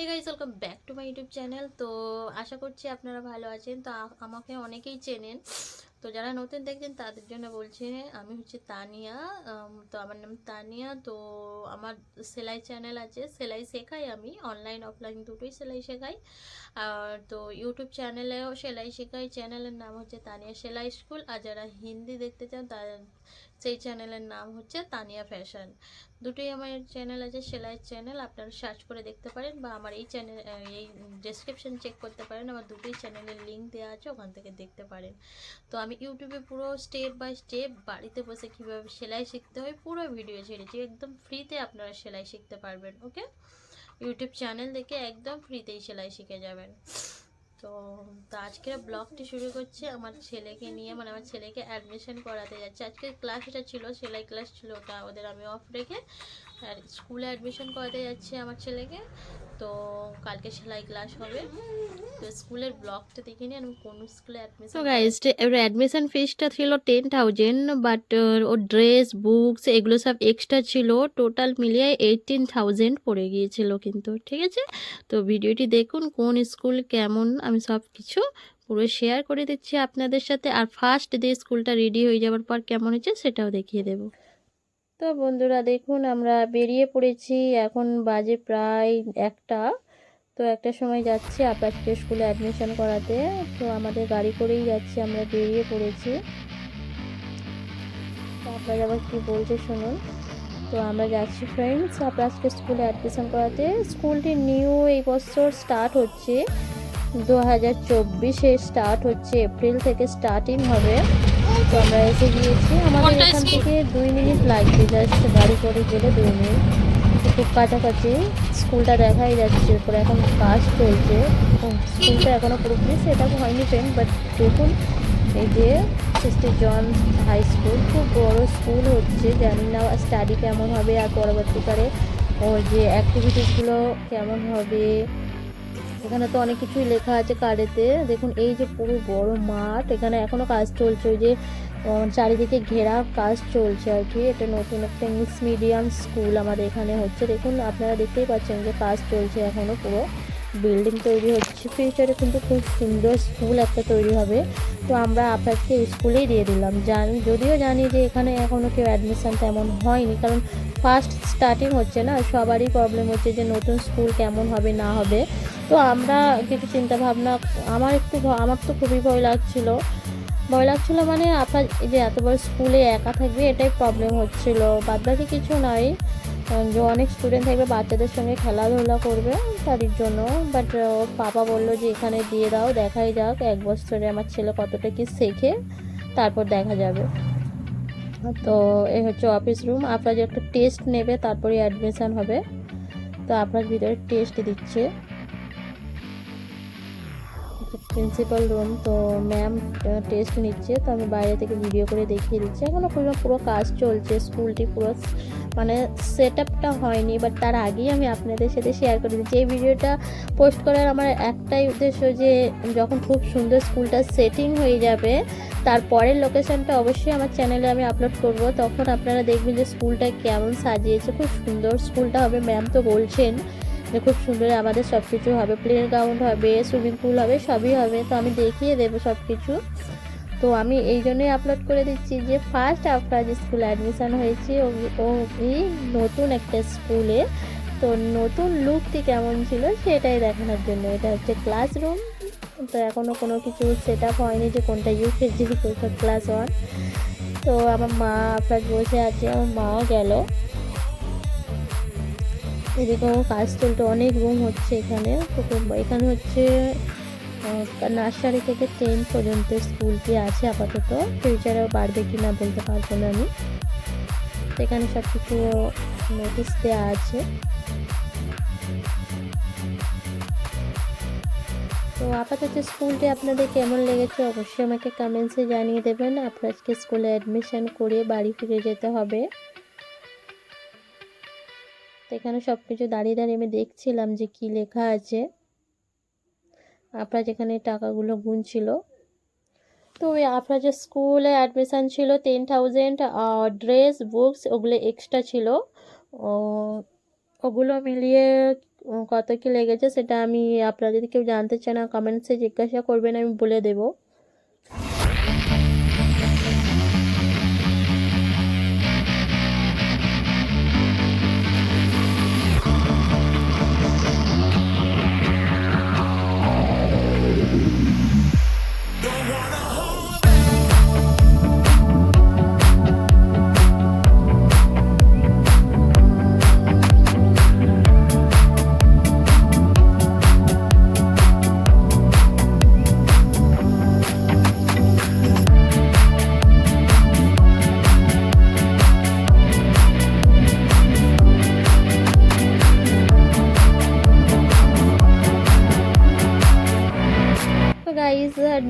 Hey guys welcome back to my YouTube channel তো আশা করছি আপনারা ভালো আছেন। তো আমাকে অনেকেই চেনেন। তো যারা নতুন দেখছেন, তাদের জন্য বলছি, আমি হচ্ছে তানিয়া তো আমার নাম তানিয়া। তো আমার সেলাই চ্যানেল আছে, সেলাই শেখাই আমি অনলাইন অফলাইন দুটোই সেলাই শেখাই। আর তো ইউটিউব চ্যানেলেও সেলাই শেখাই। চ্যানেলের নাম হচ্ছে তানিয়া সেলাই স্কুল। আর যারা হিন্দি দেখতে চান, তার সেই চ্যানেলের নাম হচ্ছে তানিয়া ফ্যাশন দুটোই আমার চ্যানেল আছে সেলাইয়ের চ্যানেল আপনারা সার্চ করে দেখতে পারেন বা আমার এই চ্যানেল এই ডেসক্রিপশন চেক করতে পারেন। আমার দুটোই চ্যানেলের লিঙ্ক দেওয়া আছে, ওখান থেকে দেখতে পারেন। তো আমি ইউটিউবে পুরো স্টেপ বাই স্টেপ বাড়িতে বসে কীভাবে সেলাই শিখতে হয় পুরো ভিডিও ছেড়েছি। একদম ফ্রিতে আপনারা সেলাই শিখতে পারবেন ওকে ইউটিউব চ্যানেল দেখে একদম ফ্রিতেই সেলাই শিখে যাবেন। তো তো আজকের ব্লগটি শুরু করছি আমার ছেলেকে নিয়ে মানে আমার ছেলেকে অ্যাডমিশন করাতে যাচ্ছে। আজকে ক্লাসটা ছিল, সেলাই ক্লাস ছিল ওটা, ওদের আমি অফ রেখে আর স্কুলে অ্যাডমিশন করাতে যাচ্ছি আমার ছেলেকে। তো কালকে সেলাই ক্লাস হবে। তো স্কুলের ব্লগটা দেখে নিই আমি কোন স্কুলে অ্যাডমিশন তো গাইজ এবার অ্যাডমিশন ফিসটা ছিল টেন থাউজেন্ড বাট ওর ড্রেস বুকস এগুলো সব এক্সট্রা ছিল। টোটাল মিলিয়ে এইটিন থাউজেন্ড পড়ে গিয়েছিল কিন্তু ঠিক আছে? তো ভিডিওটি দেখুন কোন স্কুল কেমন আমি সব কিছু পুরো শেয়ার করে দিচ্ছি আপনাদের সাথে। আর ফার্স্ট ডে স্কুলটা রেডি হয়ে যাওয়ার পর কেমন হচ্ছে সেটাও দেখিয়ে দেব। তো বন্ধুরা দেখুন, আমরা বেরিয়ে পড়েছি। এখন বাজে প্রায় একটা। তো একটা সময় যাচ্ছি আপাতকে স্কুলে অ্যাডমিশন করাতে। তো আমাদের গাড়ি করেই যাচ্ছি, আমরা বেরিয়ে পড়েছি। তো আপনারা আবার কী বলছে শুনুন। তো আমরা যাচ্ছি ফ্রেন্ডস আজকে স্কুলে অ্যাডমিশন করাতে। স্কুলটি নিউ এই বছর স্টার্ট হচ্ছে। দু হাজার চব্বিশে স্টার্ট হচ্ছে এপ্রিল থেকে স্টার্টিং হবে। তো আমরা এসে গিয়েছি। আমাদের এখান থেকে দুই মিনিট লাগবে জাস্ট গাড়ি করে গেলে দুই মিনিট। তো খুব কাছাকাছি। স্কুলটা দেখাই যাচ্ছে উপরে এখন কাজ চলছে। স্কুলটা এখনও পুরোপুরি সেটা হয়নি ফ্রেন্ড বাট দেখুন এই যে সিস্টার জন হাই স্কুল খুব বড় স্কুল হচ্ছে। জানি না স্টাডি কেমন হবে আর পরবর্তীকালে ওর যে অ্যাক্টিভিটিসগুলো কেমন হবে। এখানে তো অনেক কিছুই লেখা আছে কার্ডেতে দেখুন, এই যে পুরো বড় মাঠ, এখানে এখনও কাজ চলছে। ওই যে চারিদিকে ঘেরা কাজ চলছে আর কি। এটা নতুন একটা ইংলিশ মিডিয়াম স্কুল আমাদের এখানে হচ্ছে। দেখুন, আপনারা দেখতেই পাচ্ছেন যে কাজ চলছে এখনও পুরো। বিল্ডিং তৈরি হচ্ছে। ফিউচারে কিন্তু খুব সুন্দর স্কুল একটা তৈরি হবে। তো আমরা আপনাকে স্কুলেই দিয়ে দিলাম। জানি, যদিও জানি যে এখানে এখনও কেউ অ্যাডমিশান তেমন হয়নি, কারণ ফার্স্ট স্টার্টিং হচ্ছে না। সবারই প্রবলেম হচ্ছে যে নতুন স্কুল কেমন হবে, না হবে। তো আমরা কিছু চিন্তা ভাবনা আমার একটু আমার তো খুবই ভয় লাগছিল। ভয় লাগছিল মানে আপনার যে এত বড় স্কুলে একা থাকবে এটাই প্রবলেম হচ্ছিল। বাদবাকি কিছু নাই। যে অনেক স্টুডেন্ট থাকবে, বাচ্চাদের সঙ্গে খেলাধুলা করবে তাদের জন্য। বাট ওর পাপা বলল যে, এখানে দিয়ে দাও, দেখাই যাক এক বছরে আমার ছেলে কতটা কি শেখে, তারপর দেখা যাবে। তো এই হচ্ছে অফিস রুম আপনার যে একটা টেস্ট নেবে তারপরে অ্যাডমিশান হবে। তো আপনার ভিতরে টেস্ট দিচ্ছে। প্রিন্সিপাল রুম তো ম্যাম টেস্ট নিচ্ছে, তো আমি বাইরে থেকে ভিডিও করে দেখিয়ে দিচ্ছি। এখনও পুরো পুরো কাজ চলছে, স্কুলটি পুরো মানে সেট আপটা হয়নি বাট তার আগেই আমি আপনাদের সাথে শেয়ার করে দিচ্ছি। এই ভিডিওটা পোস্ট করার আমার একটাই উদ্দেশ্য যে, যখন খুব সুন্দর স্কুলটা সেটিং হয়ে যাবে তারপরের লোকেশনটা অবশ্যই আমার চ্যানেলে আমি আপলোড করব। তখন আপনারা দেখবেন যে স্কুলটা কেমন সাজিয়েছে, খুব সুন্দর স্কুলটা হবে। ম্যাম তো বলছেন খুব সুন্দর আমাদের সব কিছু হবে। প্লে গ্রাউন্ড হবে সুইমিং পুল হবে, সবই হবে। তো আমি দেখিয়ে দেবো সব কিছু তো আমি এই জন্যই আপলোড করে দিচ্ছি যে ফার্স্ট আপনার স্কুলে অ্যাডমিশান হয়েছে, ও- ও নতুন একটা স্কুলে তো নতুন লুকটি কেমন ছিল সেটাই দেখানোর জন্য। এটা হচ্ছে ক্লাসরুম তো এখনও কোনো কিছু সেট আপ হয়নি যে কোনটা ইউকেজি কোনটা ক্লাস ওয়ান তো আমার মা আপনার বসে আছে, আমার মাও গেল। এদিকেও কাজ চলতে অনেক রুম হচ্ছে এখানে। এখানে হচ্ছে নার্সারি থেকে টেন পর্যন্ত স্কুলটি আছে আপাতত। ফিউচারেও বাড়বে কি না বলতে পারব না আমি। এখানে সব কিছু নোটিশ দেওয়া আছে। তো আপাতত স্কুলটি আপনাদের কেমন লেগেছে অবশ্যই আমাকে কমেন্টসে জানিয়ে দেবেন। আপনার আজকে স্কুলে অ্যাডমিশন করে বাড়ি ফিরে যেতে হবে। তো এখানে সব কিছু দাঁড়িয়ে দাঁড়িয়ে আমি দেখছিলাম যে কি লেখা আছে। আপনার যেখানে টাকাগুলো গুনছিল। তো ওই আপনার যে স্কুলে অ্যাডমিশান ছিল টেন থাউজেন্ড ড্রেস বুকস ওগুলো এক্সট্রা ছিল। ওগুলো মিলিয়ে কত কি লেগেছে সেটা আমি আপনারা যদি কেউ জানতে চান কমেন্টসে জিজ্ঞাসা করবেন, আমি বলে দেবো।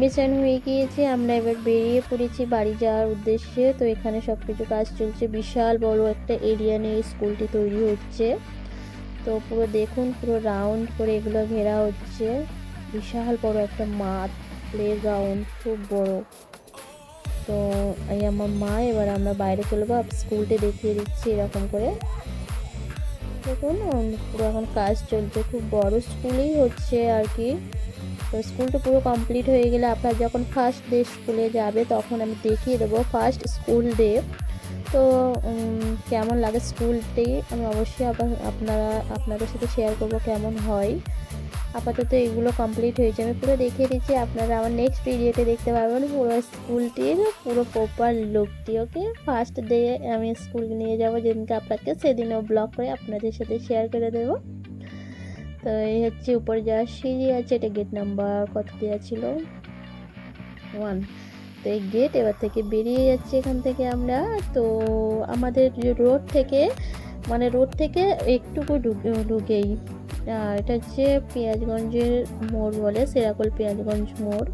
অ্যাডমিশন হয়ে গিয়েছে, আমরা এবার বেরিয়ে পড়েছি বাড়ি যাওয়ার উদ্দেশ্যে। তো এখানে সব কিছু কাজ চলছে। বিশাল বড় একটা এরিয়া নিয়ে স্কুলটি তৈরি হচ্ছে। তো পুরো দেখুন, পুরো রাউন্ড করে এগুলো ঘেরা হচ্ছে। বিশাল বড় একটা মাঠ প্লে গ্রাউন্ড খুব বড়। তো এই আমার মা, এবার আমরা বাইরে চলবো স্কুলটি দেখিয়ে দিচ্ছি এরকম করে। দেখুন, পুরো এখন কাজ চলছে। খুব বড় স্কুলেই হচ্ছে আর কি। তো স্কুলটা পুরো কমপ্লিট হয়ে গেলে আপনার যখন ফার্স্ট ডে স্কুলে যাবে, তখন আমি দেখিয়ে দেবো ফার্স্ট স্কুল ডে তো কেমন লাগে স্কুলটি আমি অবশ্যই আপনারা, আপনাদের সাথে শেয়ার করব কেমন হয়। আপাতত এগুলো কমপ্লিট হয়েছে। আমি পুরো দেখিয়ে দিচ্ছি, আপনারা আমার নেক্সট ভিডিওতে দেখতে পারবেন পুরো স্কুলটির পুরো প্রপার লুকটি ওকে ফার্স্ট ডে আমি স্কুল নিয়ে যাব, যেদিনকে আপনাকে সেদিনও ব্লগ করে আপনাদের সাথে শেয়ার করে দেবো। তো এই হচ্ছে উপরে যা সিঁড়ি আছে, এটা গেট নাম্বার কত দেওয়া ছিল? ওয়ান তো এই গেট এবার থেকে বেরিয়ে যাচ্ছে এখান থেকে আমরা। তো আমাদের রোড থেকে মানে রোড থেকে একটুকু ঢুকেই। এটা হচ্ছে পেঁয়াজগঞ্জের মোড় বলে, সেরাকল পেঁয়াজগঞ্জ মোড়।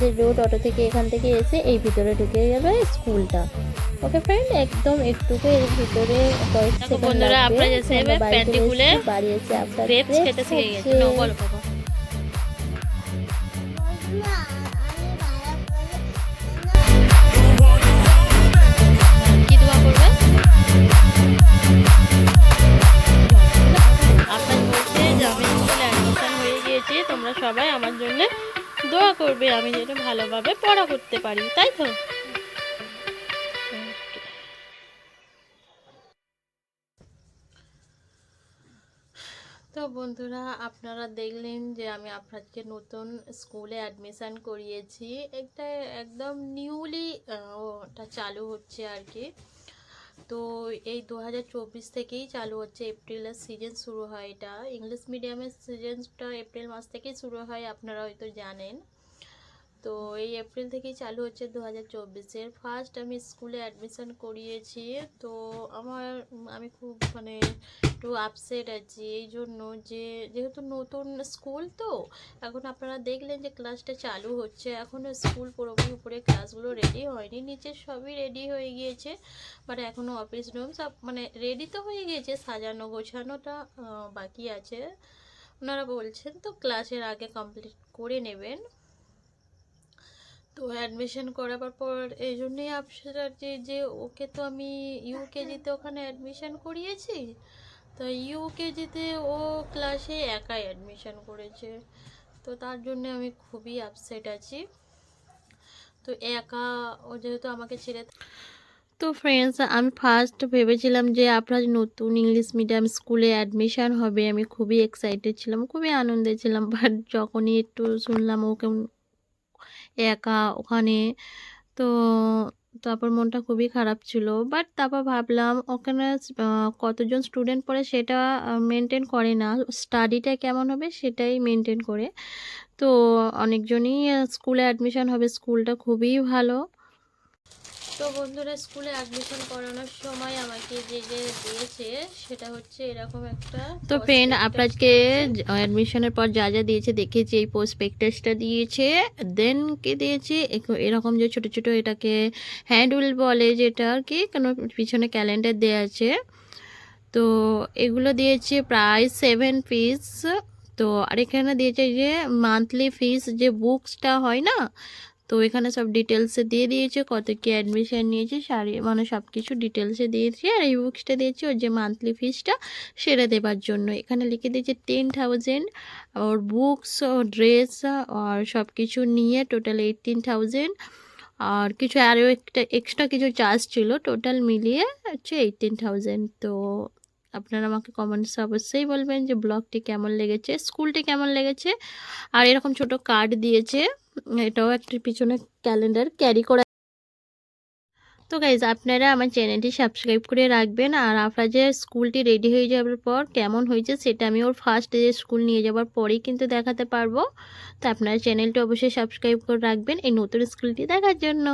আমাদের রোড অটো থেকে এখান থেকে এসে এই ভিতরে ঢুকে যাবে স্কুলটা। ওকে ফ্রেন্ড একদম একটুকু এর ভিতরে কয়েক সেকেন্ড বন্ধুরা, লাগবে। আপনারা বাড়ি এসে আপনার বলছে যে আমি স্কুলে অ্যাডমিশন হয়ে গিয়েছি তোমরা সবাই আমার জন্য দোয়া করবে, আমি যেন ভালোভাবে পড়া করতে পারি, তাই তো? তো বন্ধুরা, আপনারা দেখলেন যে আমি আপনাকে নতুন স্কুলে অ্যাডমিশন করিয়েছি। একটা একদম নিউলি ওটা চালু হচ্ছে আর কি। তো এই দু হাজার চব্বিশ থেকেই চালু হচ্ছে এপ্রিলের সিজন শুরু হয় এটা। ইংলিশ মিডিয়ামের সিজনটা এপ্রিল মাস থেকেই শুরু হয়, আপনারা হয়তো জানেন। তো এই এপ্রিল থেকেই চালু হচ্ছে দু হাজার চব্বিশের ফার্স্ট আমি স্কুলে অ্যাডমিশন করিয়েছি। তো আমার, আমি খুব মানে একটু আপসেট আছি। এই জন্য যে, যেহেতু নতুন স্কুল তো, এখন আপনারা দেখলেন যে ক্লাসটা চালু হচ্ছে। এখনও স্কুল পুরোপুরি উপরে ক্লাসগুলো রেডি হয়নি। নিচে সবই রেডি হয়ে গিয়েছে। বাট এখনও অফিস রুম সব মানে রেডি তো হয়ে গিয়েছে। সাজানো গোছানোটা বাকি আছে। ওনারা বলছেন তো ক্লাসের আগে কমপ্লিট করে নেবেন। তো অ্যাডমিশন করাবার পর এই জন্যই আপনার যে যে ওকে তো আমি ইউকেজিতে ওখানে অ্যাডমিশন করিয়েছি, তো ইউকেজিতে ও ক্লাসে একাই অ্যাডমিশন করেছে। তো তার জন্য আমি খুবই আপসেট আছি। তো একা ও যেহেতু আমাকে ছেড়ে তো ফ্রেন্ডস আমি ফার্স্ট ভেবেছিলাম যে আপনার নতুন ইংলিশ মিডিয়াম স্কুলে অ্যাডমিশান হবে। আমি খুবই এক্সাইটেড ছিলাম, খুবই আনন্দে ছিলাম বাট যখনই একটু শুনলাম ও কেমন একা ওখানে। তো তারপর মনটা খুবই খারাপ ছিল। বাট তারপর ভাবলাম, ওখানে কতজন স্টুডেন্ট পড়ে সেটা মেনটেন করে না। স্টাডিটা কেমন হবে সেটাই মেনটেন করে। তো অনেকজনই স্কুলে অ্যাডমিশন হবে। স্কুলটা খুবই ভালো। তো বন্ধুরা স্কুলে অ্যাডমিশন করানোর সময় আমাকে যে যে দিয়েছে সেটা হচ্ছে এরকম একটা তো ফ্রেন্ড আপনাকে অ্যাডমিশনের পর যা যা দিয়েছে দেখেছি এই প্রসপেক্টাসটা দিয়েছে দেন কি দিয়েছে? এরকম যে ছোট ছোট এটাকে হ্যান্ডউল বলে যেটা আর কি কেন পিছনে ক্যালেন্ডার দেওয়া আছে। তো এগুলো দিয়েছে প্রায় সেভেন পিস তো আর এখানে দিয়েছে যে মান্থলি ফিস যে বুকসটা হয় না তো এখানে সব ডিটেলসে দিয়ে দিয়েছে, কত কি অ্যাডমিশন নিয়েছে, সারি মানে সব কিছু ডিটেলসে দিয়েছে, আর এই বুকসটা দিয়েছে ওর যে মান্থলি ফিসটা সেরে দেবার জন্য। এখানে লিখে দিয়েছে টেন থাউজেন্ড ওর বুকস ও ড্রেস আর সব কিছু নিয়ে টোটাল এইটিন থাউজেন্ড আর কিছু আরও একটা এক্সট্রা কিছু চার্জ ছিল টোটাল মিলিয়ে হচ্ছে এইটিন থাউজেন্ড তো আপনারা আমাকে কমেন্টসে অবশ্যই বলবেন যে ব্লগটি কেমন লেগেছে স্কুলটি কেমন লেগেছে, আর এরকম ছোট কার্ড দিয়েছে। এটাও একটা পিছনে ক্যালেন্ডার ক্যারি করা। তো গাইজ আপনারা আমার চ্যানেলটি সাবস্ক্রাইব করে রাখবেন আর আপনার যে স্কুলটি রেডি হয়ে যাওয়ার পর কেমন হয়েছে সেটা আমি ওর ফার্স্ট ডে স্কুল নিয়ে যাওয়ার পরেই কিন্তু দেখাতে পারব। তো আপনারা চ্যানেলটি অবশ্যই সাবস্ক্রাইব করে রাখবেন এই নতুন স্কুলটি দেখার জন্য।